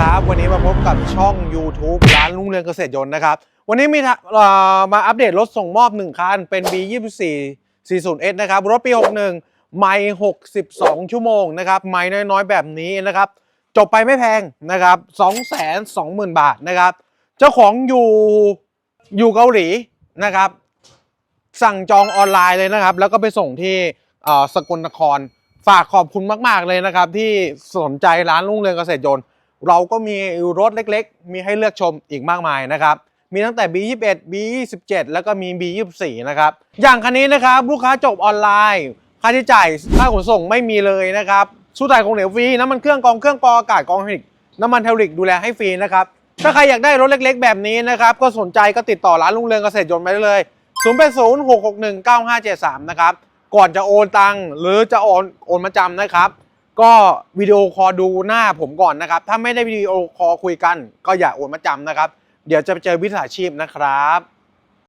ครับ วันนี้มาพบกับช่อง YouTube ร้านลุงเรืองเกษตรยนต์นะครับ วันนี้มีมาอัปเดตรถส่งมอบ 1 คัน เป็น B24 40S นะครับ รถปี 61 ไม่ 62 ชั่วโมงนะครับ ไม่น้อยๆ แบบนี้นะครับ จบไปไม่แพงนะครับ 220,000 บาทนะครับ เจ้าของอยู่อยู่เกาหลีนะครับ สั่งจองออนไลน์เลยนะครับ แล้วก็ไปส่งที่สกลนคร ฝากขอบคุณมาก ๆ เลยนะครับ ที่สนใจร้านลุงเรืองเกษตรยนต์ เราก็มีรถเล็กๆ มีให้เลือกชมอีกมากมายนะครับ มีตั้งแต่ B21 B27 แล้วก็มี B24 นะครับ อย่างคันนี้นะครับลูกค้าจบออนไลน์ค่าใช้จ่ายค่าขนส่งไม่มีเลยนะครับสู้ถ่ายของเหลวฟรีน้ำมันเครื่องกองเครื่องกรองอากาศกองเทคนิคน้ำมันเทลริกดูแลให้ฟรีนะครับถ้าใครอยากได้รถเล็กๆ แบบนี้นะครับ ก็สนใจก็ติดต่อร้านลุงเรืองเกษตรยนต์ไปได้เลย 0 8 0 6 6 1 9 5 7 3 นะครับ ก่อนจะโอนตังหรือจะโอนโอนมาจำนะครับ ก็วิดีโอคอลดูหน้าผมก่อนนะครับ ถ้าไม่ได้วิดีโอคอลคุยกัน ก็อย่าโอนมาจำนะครับ เดี๋ยวจะไปเจอวิชาชีพนะครับ